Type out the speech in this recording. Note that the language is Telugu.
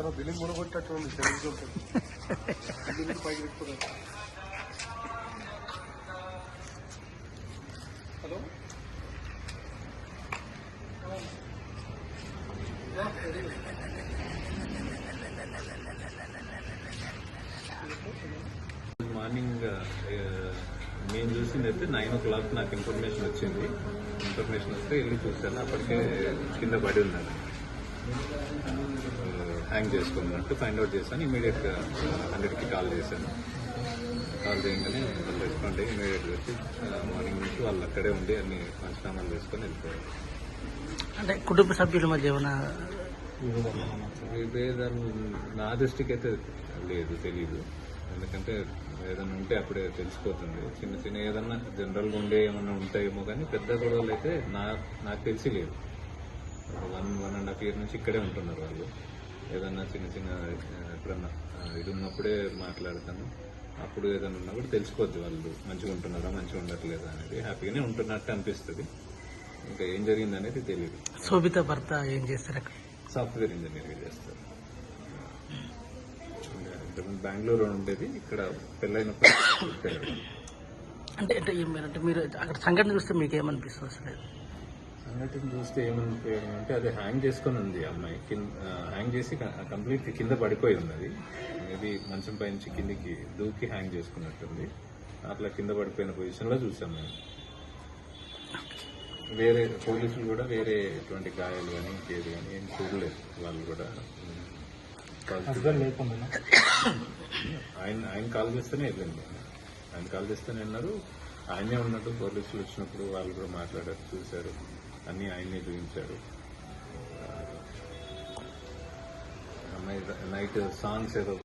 చాలా బిల్డింగ్ మునగొట్టేటట్టు ఉంది తెలుగుతుంటుంది పైకి హలో? మార్నింగ్ నేను చూసింది అయితే నైన్ ఓ క్లాక్ నాకు ఇన్ఫర్మేషన్ వచ్చింది. ఇన్ఫర్మేషన్ వస్తే వెళ్ళి చూశాను అప్పటికే కింద పడి ఉన్నాను. హ్యాంగ్ చేసుకున్నట్టు ఫైండ్ అవుట్ చేశాను. ఇమీడియట్గా హండ్రెడ్కి కాల్ చేశాను. కాల్ చేయగానే వాళ్ళు రెస్పాండ్ అయ్యి ఇమీడియట్గా వచ్చి మార్నింగ్ నుంచి వాళ్ళు అక్కడే ఉండి అన్ని పంచనామాలు చేసుకొని వెళ్ళిపోయారు. అంటే కుటుంబ సభ్యుల మధ్య ఏమైనా నా దృష్టికి అయితే లేదు తెలీదు. ఎందుకంటే ఏదైనా ఉంటే అప్పుడే తెలిసిపోతుంది. చిన్న చిన్న ఏదన్నా జనరల్గా ఉండే ఏమన్నా ఉంటాయేమో కానీ పెద్ద గొడవలు అయితే నా నాకు తెలిసి లేదు వన్ హాఫ్ ఇయర్ నుంచి ఇక్కడే ఉంటున్నారు వాళ్ళు. ఏదన్నా చిన్న చిన్న ఎప్పుడన్నా ఇది ఉన్నప్పుడే మాట్లాడతాను అప్పుడు ఏదైనా ఉన్నా కూడా తెలిసిపోద్ది వాళ్ళు. మంచిగా ఉంటున్నారా మంచిగా ఉండట్లేదా అనేది. హ్యాపీగానే ఉంటున్నట్టు అనిపిస్తుంది. ఇంకా ఏం జరిగింది అనేది తెలియదు శోభిత భర్త ఏం చేస్తారు అక్కడ? సాఫ్ట్వేర్ ఇంజనీరింగ్ చేస్తారు. ఇంతకుముందు బెంగళూరు ఉండేది. ఇక్కడ ఇక్కడ. అంటే అంటే ఏం- అంటే మీరు అక్కడ సంఘటన చూస్తే మీకు ఏమనిపిస్తుంది అసలు? సంఘటన చూస్తే ఏమనిపోయాడు అంటే అది హ్యాంగ్ చేసుకొని ఉంది అమ్మాయి. కింద హ్యాంగ్ చేసి కంప్లీట్ కింద పడిపోయి ఉన్నది. మేబీ మంచం పై నుంచి కిందికి దూకి హ్యాంగ్ చేసుకున్నట్టుంది. అట్లా కింద పడిపోయిన పొజిషన్లో చూసాం మేము. వేరే పోలీసులు కూడా వేరే ఎటువంటి గాయాలు కానీ ఇంకేది కానీ ఏం చూడలేదు వాళ్ళు కూడా. ఆయన ఆయన కాల్ చేస్తేనే వెళ్ళింది. ఆయన కాల్ చేస్తేనే అన్నారు. ఆయనే ఉన్నట్టు పోలీసులు వచ్చినప్పుడు వాళ్ళు కూడా మాట్లాడారు చూశారు. అన్ని ఆయనే చూపించాడు. నైట్ సాంగ్స్ ఏదో